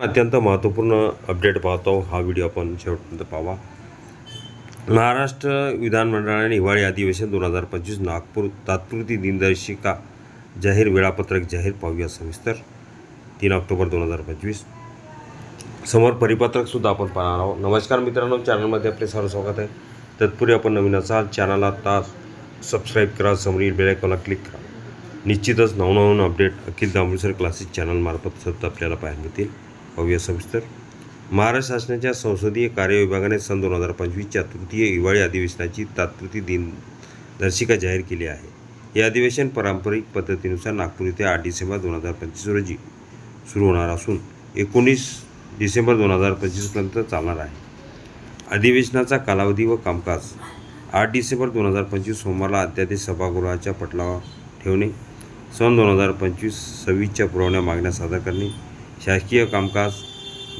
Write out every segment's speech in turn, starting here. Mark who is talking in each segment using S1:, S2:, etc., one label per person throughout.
S1: अत्यंत महत्त्वपूर्ण अपडेट पाहतो. हा व्हिडिओ आपण शेवटपर्यंत पाहावा. महाराष्ट्र विधानमंडळाने हिवाळी अधिवेशन दोन हजार पंचवीस नागपूर तात्पुरती दिनदर्शिका जाहीर वेळापत्रक जाहीर पाहूया सविस्तर. तीन ऑक्टोबर दोन हजार पंचवीस. समोर परिपत्रकसुद्धा आपण पाहणार आहोत. नमस्कार मित्रांनो चॅनलमध्ये आपले सर्व स्वागत आहे. तत्पूर्वी आपण नवीन असाल चॅनलला आता सबस्क्राईब करा समोरील बेलायकॉनला क्लिक करा. निश्चितच नवनवन अपडेट अखिल दामोदर क्लासेस चॅनलमार्फत सतत आपल्याला पाहायला मिळतील. पाहूया सविस्तर. महाराष्ट्र शासनाच्या संसदीय कार्य विभागाने सन दोन हजार पंचवीसच्या तृतीय हिवाळी अधिवेशनाची तात्पुरती दिनदर्शिका जाहीर केली आहे. हे अधिवेशन पारंपरिक पद्धतीनुसार नागपूर येथे आठ डिसेंबर दोन हजार पंचवीस रोजी सुरू होणार असून एकोणीस डिसेंबर दोन हजार पंचवीसपर्यंत चालणार आहे. अधिवेशनाचा कालावधी व कामकाज आठ डिसेंबर दोन हजार पंचवीस सोमवारला अध्यादेश सभागृहाच्या पटलावर ठेवणे सन दोन हजार पंचवीस सव्वीसच्या पुरवण्या मागण्या सादर करणे शासकीय कामकाज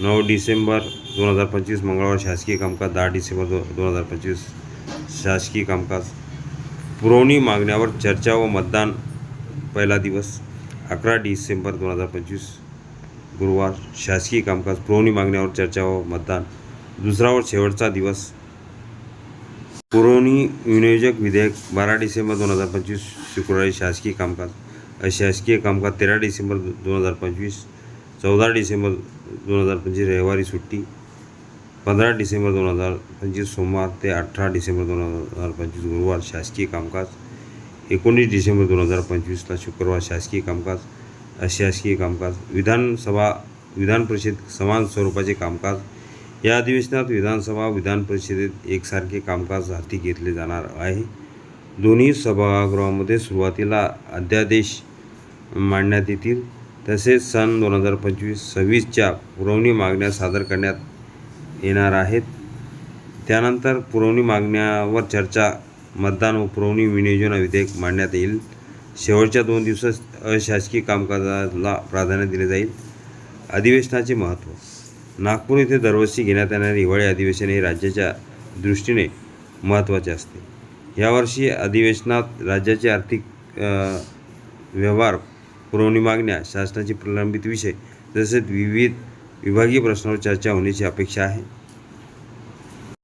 S1: नऊ डिसेंबर दोन हजार पंचवीस मंगळवार शासकीय कामकाज दहा डिसेंबर दो दोन हजार पंचवीस. शासकीय कामकाज. पुरवणी मागण्यावर चर्चा व मतदान पहिला दिवस अकरा डिसेंबर दोन हजार पंचवीस. गुरुवार शासकीय कामकाज पुरवणी मागण्यावर चर्चा व मतदान. दुसरा व शेवटचा दिवस. पुरवणी विनियोजक विधेयक बारा डिसेंबर दोन हजार पंचवीस. शुक्रवारी शासकीय कामकाज. अशासकीय कामकाज तेरा डिसेंबर दोन हजार पंचवीस. चौदा डिसेंबर दोन हजार पंचवीस रविवारी सुट्टी पंधरा डिसेंबर दोन हजार पंचवीस सोमवार ते अठरा डिसेंबर दोन हजार पंचवीस गुरुवार शासकीय कामकाज एकोणीस डिसेंबर दोन हजार पंचवीसला शुक्रवार शासकीय कामकाज अशासकीय कामकाज विधानसभा विधान परिषद समान स्वरूपाचे कामकाज. या अधिवेशनात विधानसभा विधान परिषदेत एकसारखे कामकाज हाती घेतले जाणार आहे. दोन्ही सभागृहामध्ये सुरुवातीला अध्यादेश मांडण्यात येतील. तसेच सन दोन हजार पंचवीस सव्वीसच्या पुरवणी मागण्या सादर करण्यात येणार आहेत. त्यानंतर पुरवणी मागण्यावर चर्चा मतदान व पुरवणी विनियोजन विधेयक मांडण्यात येईल. शेवटच्या दोन दिवसात अशासकीय कामकाजाला प्राधान्य दिले जाईल. अधिवेशनाचे महत्त्व. नागपूर येथे दरवर्षी घेण्यात येणारे हिवाळी अधिवेशन हे राज्याच्या दृष्टीने महत्त्वाचे असते. यावर्षी अधिवेशनात राज्याचे आर्थिक व्यवहार पुरवणी मागण्या शासनाचे प्रलंबित विषय तसेच विविध विभागीय प्रश्नावर चर्चा होण्याची अपेक्षा आहे.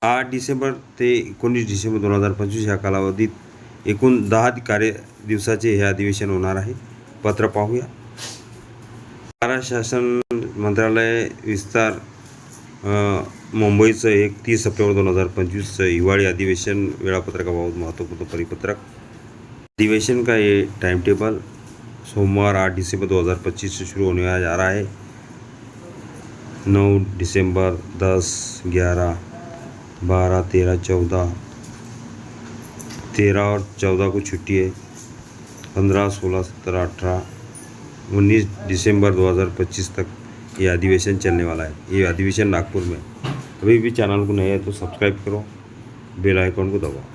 S1: आठ डिसेंबर ते एकोणीस डिसेंबर दोन हजार पंचवीस या कालावधीत एकूण दहा कार्य दिवसाचे हे अधिवेशन होणार आहे. पत्र पाहूया. महाराष्ट्र शासन मंत्रालय विस्तार मुंबईचं एक तीस सप्टेंबर दोन हजार पंचवीसचं हिवाळी अधिवेशन वेळापत्रकाबाबत महत्त्वपूर्ण परिपत्रक. अधिवेशन का ये टाइम टेबल सोमवार आठ दिसंबर दो हज़ार पच्चीस से शुरू होने जा रहा है। नौ दिसंबर दस, ग्यारह, बारह, तेरह, चौदह, तेरह और चौदह को छुट्टी है। पंद्रह, सोलह, सत्रह, अठारह, उन्नीस दिसंबर 2025 तक ये अधिवेशन चलने वाला है। ये अधिवेशन नागपुर में अभी भी चैनल को नया है तो सब्सक्राइब करो, बेल आइकॉन को दबाओ।